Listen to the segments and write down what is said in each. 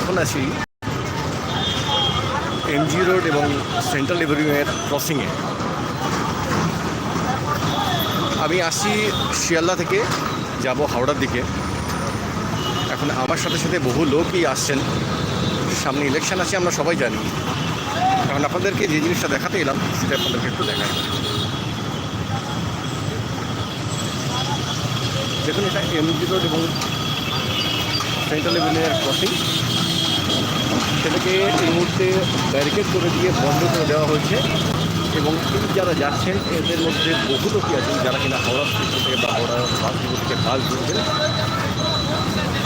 এখন আছি MG road এবং সেন্ট্রাল এভিনিউয়ের ক্রসিংয়ে আমি আসছি শিয়ালদা থেকে, যাব হাওড়ার দিকে। এখন আমার সাথে সাথে বহু লোকই আসছেন। সামনে ইলেকশন আছে, আমরা সবাই জানি। কারণ আপনাদেরকে যে জিনিসটা দেখাতে এলাম, সেটা আপনাদেরকে একটু দেখাই। দেখুন এটা এমজি রোড এবং সেন্ট্রাল এভিনিউয়ের ক্রসিং সেটাকে এই মুহূর্তে ব্যারিকেড করে দিয়ে বন্ধ করে দেওয়া হয়েছে। এবং এই যারা যাচ্ছেন, এদের মধ্যে বহু লোকই আছেন যারা কিনা হাওড়া স্টেশন থেকে বা হাওড়া বাস ডিপো থেকে বাস ধরবেন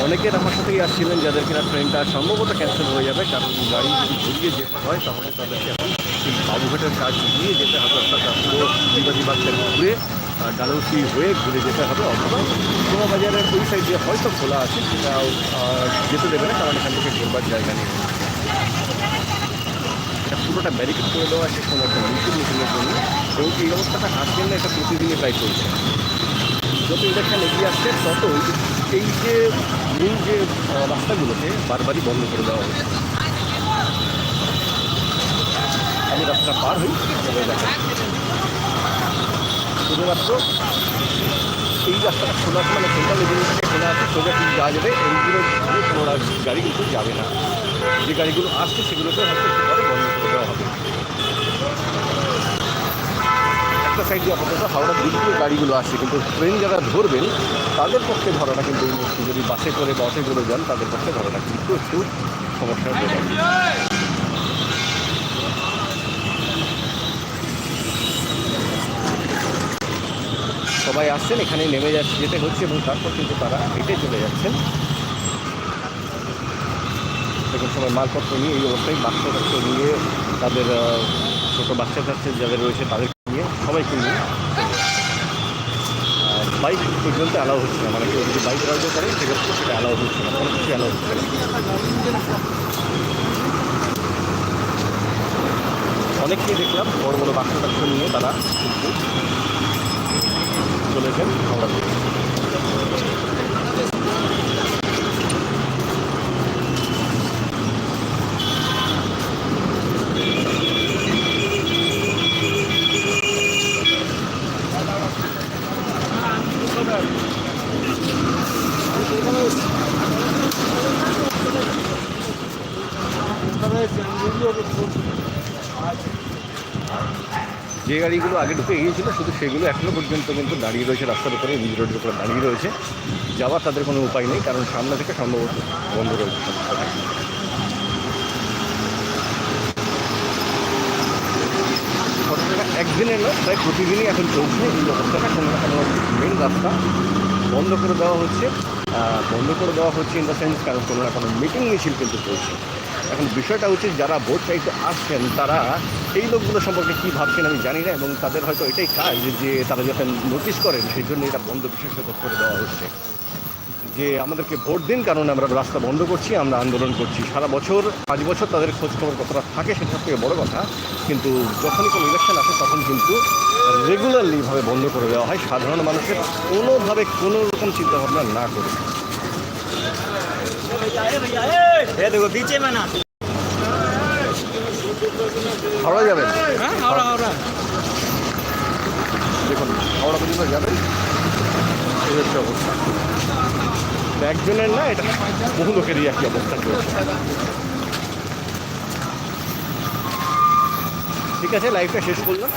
অনেকের আমার সাথেই আসছিলেন যাদের কিনা ট্রেনটা সম্ভবত ক্যান্সেল হয়ে যাবে, কারণ গাড়ি যদি ঘুরিয়ে যেতে হয়, তাহলে তাদেরকে এখন সেই বাবুঘাটের কাজ দিয়ে যেতে হবে। পুরো বিবাদী বাচ্চার ঘুরে ডালৌসি হয়ে ঘুরে যেতে হবে, অথবা বাজারের ওই সাইড হয়তো খোলা আছে, সেটাও যেতে দেবে না, কারণ এখান থেকে ঘুরবার জায়গা নেই। এটা পুরোটা ব্যারিকেড করে দেওয়া আছে সমস্ত মিটিং মিটিংয়ের জন্য, এবং এই অবস্থাটা আসবেন না এটা প্রতিদিনই প্রায় চলছে। যত ইলেকশন এগিয়ে আসছে, তত এই যে মূল যে রাস্তাগুলোকে বারবারই বন্ধ করে দেওয়া হয়েছে। আমি রাস্তা পার হই তবে দেখেন শুধুমাত্র এই রাস্তাটা খোলা আছে মানে সেন্ট্রাল এভিনিউটাকে খোলা আছে, সোজা ঠিক যাওয়া যাবে। এইগুলো এমজিরো কোনো গাড়ি কিন্তু যাবে না। যে গাড়িগুলো আসছে, সেগুলোকে হয়তো একটু পরে বন্ধ করে দেওয়া হবে। একটা সাইড আপাতত হাওড়ার দিক দিয়ে গাড়িগুলো আসছে, কিন্তু ট্রেন যারা ধরবেন, তাদের পক্ষে ধরাটা কিন্তু যদি বাসে করে বসে করে যান, তাদের পক্ষে ধরাটা কিন্তু একটু সমস্যার ব্যাপার সবাই আসছেন, এখানে নেমে যাচ্ছে, যেতে হচ্ছে এবং তারপর কিন্তু তারা হেঁটে চলে যাচ্ছেন। দেখুন, সবাই মালপত্র নিয়ে এই অবস্থায় বাচ্চা কাচ্চা নিয়ে তাদের ছোটো বাচ্চা কাচ্চা যাদের রয়েছে তাদের নিয়ে সবাইকে নিয়ে বাইক পর্যন্ত অ্যালাউ হচ্ছে না মানে কেউ যদি বাইক রাইডও করে, সেক্ষেত্রে সেটা অ্যালাউ হচ্ছে না, কোনো কিছু অ্যালাউ হচ্ছে না। অনেককেই দেখলাম বড় বড় বাচ্চা কাচ্চা নিয়ে তারা কিন্তু চলেছেন হাওড়া থেকে যে গাড়িগুলো আগে ঢুকে গিয়েছিল, শুধু সেগুলো এখনও পর্যন্ত কিন্তু দাঁড়িয়ে রয়েছে, রাস্তার উপরে মিজ রোডের উপরে দাঁড়িয়ে রয়েছে। যাওয়ার তাদের কোনো উপায় নেই, কারণ সামনে থেকে সম্ভবত বন্ধ রয়েছে। ঘটনাটা একদিনের নয়, প্রায় প্রতিদিনই এখন চলছে। এই অবস্থাটা কোনো না কোনো মেন রাস্তা। বন্ধ করে দেওয়া হচ্ছে। বন্ধ করে দেওয়া হচ্ছে ইন দ্য সেন্স কারণ কোনো না কোনো মিটিং মিছিল কিন্তু চলছে। এখন বিষয়টা হচ্ছে, যারা ভোট চাইতে আসছেন, তারা এই লোকগুলো সম্পর্কে কী ভাবছেন আমি জানি না এবং তাদের হয়তো এটাই কাজ যে তারা যাতে নোটিশ করেন সেই জন্য এটা বন্ধ বিশেষত করে দেওয়া হচ্ছে যে আমাদেরকে ভোট দিন কারণ আমরা রাস্তা বন্ধ করছি আমরা আন্দোলন করছি সারা বছর পাঁচ বছর তাদের খোঁজখবর কতটা থাকে সেটা থেকে বড় কথা কিন্তু যখনই কোনো ইলেকশন আসে তখন কিন্তু রেগুলারলিভাবে বন্ধ করে দেওয়া হয় সাধারণ মানুষের কোনোভাবে কোনো রকম চিন্তাভাবনা না করে হাওড়া যাবেন? হ্যাঁ দেখুন হাওড়া পর্যন্ত যাবেন। এই হচ্ছে অবস্থা। একজনের না এটা বহু লোকেরই একই অবস্থা ঠিক আছে লাইফটা শেষ করলাম।